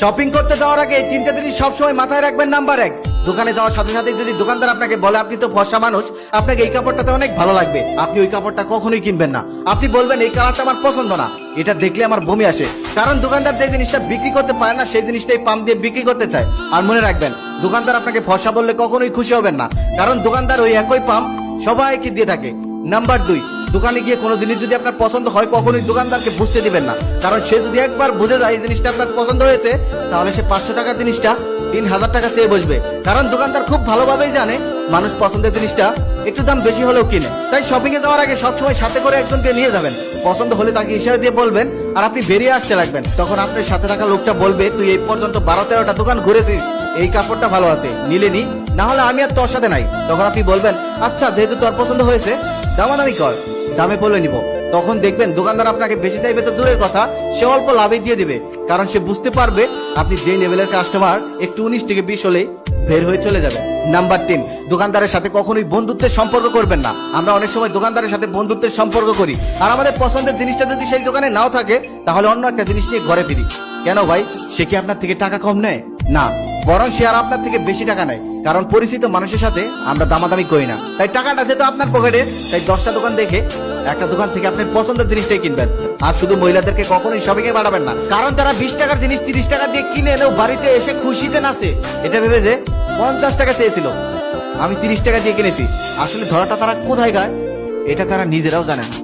Shopping করতে যাওয়ার আগে এই তিনটে জিনিস সবসময় মাথায় রাখবেন নাম্বার এক। দোকানে যাওয়ার সাথে সাথে যদি দোকানদার আপনাকে বলে, আপনি তো ফর্সা মানুষ, আপনাকে এই কাপড়টাতে অনেক ভালো লাগবে। আপনি ওই কাপড়টা কখনোই কিনবেন না। আপনি বলবেন, এই কালারটা আমার পছন্দ না। এটা দেখলে আমার বমি আসে। কারণ দোকানদার যে জিনিসটা বিক্রি করতে পারে না, সেই জিনিসটাই পাম দিয়ে বিক্রি করতে চায়। আর মনে রাখবেন, দোকানদার আপনাকে ফর্সা বললে কখনোই খুশি হবেন না। কারণ দোকানদার ওই একই পাম সবাইকে দিয়ে থাকে। নাম্বার দুই দোকানে গিয়ে কোনো জিনিস যদি আপনার পছন্দ হয়, কখনোই দোকানদারকে বুঝতে দিবেন না। কারণ সে যদি একবার বুঝে যায় এই জিনিসটা আপনার পছন্দ হয়েছে, তাহলে সে পাঁচশো টাকার জিনিসটা তিন হাজার টাকা চেয়ে বসবে। কারণ দোকানদার খুব ভালোভাবেই জানে, মানুষ পছন্দের জিনিসটা একটু দাম বেশি হলেও কিনে। তাই শপিং এ যাওয়ার আগে সবসময় সাথে করে একজনকে নিয়ে যাবেন। পছন্দ হলে তাকে ইশারা দিয়ে বলবেন, আর আপনি বেরিয়ে আসতে লাগবেন। তখন আপনার সাথে থাকা লোকটা বলবে, তুই এই পর্যন্ত বারো তেরোটা দোকান ঘুরেছিস, এই কাপড়টা ভালো আছে, নিলে নি, না হলে আমি আর তোর সাথে নাই। তখন আপনি বলবেন আচ্ছা যেহেতু তোর পছন্দ হয়েছে, দামাদামি কর। দামে বলে নিব। তখন দেখবেন দোকানদার আপনাকে বেশি চাইবে তো দূরের কথা, সে অল্প লাভে দিয়ে দিবে। কারণ সে বুঝতে পারবে আপনি যে লেভেলের কাস্টমার একটু উনিশ থেকে বিশ হলেই বের হয়ে চলে যাবে নাম্বার তিন, দোকানদারের সাথে কখনোই বন্ধুত্বের সম্পর্ক করবেন না। আমরা অনেক সময় দোকানদারের সাথে বন্ধুত্বের সম্পর্ক করি। আর আমাদের পছন্দের জিনিসটা যদি সেই দোকানে নাও থাকে, তাহলে অন্য একটা জিনিস নিয়ে ঘরে ফিরি। কেন ভাই? সে কি আপনার থেকে টাকা কম নেয়? না। বরং আর আপনার থেকে বেশি টাকা নেয়। কারণ পরিচিত মানুষের সাথে আমরা দামাদামি করি না। তাই টাকাটা যেহেতু আপনার পকেটে, তাই দশটা দোকান দেখে একটা দোকান থেকে আপনার পছন্দের জিনিসটাই কিনবেন। আর শুধু মহিলাদেরকে কখনোই এ বাড়াবেন না। কারণ তারা বিশ টাকার জিনিস, তিরিশ টাকা দিয়ে কিনে এনেও বাড়িতে এসে খুশিতে নাচে, এটা ভেবে যে পঞ্চাশ টাকা চেয়েছিল। আমি তিরিশ টাকা দিয়ে কিনেছি। আসলে ধরাটা তারা কোথায় গায় এটা তারা নিজেরাও জানে না।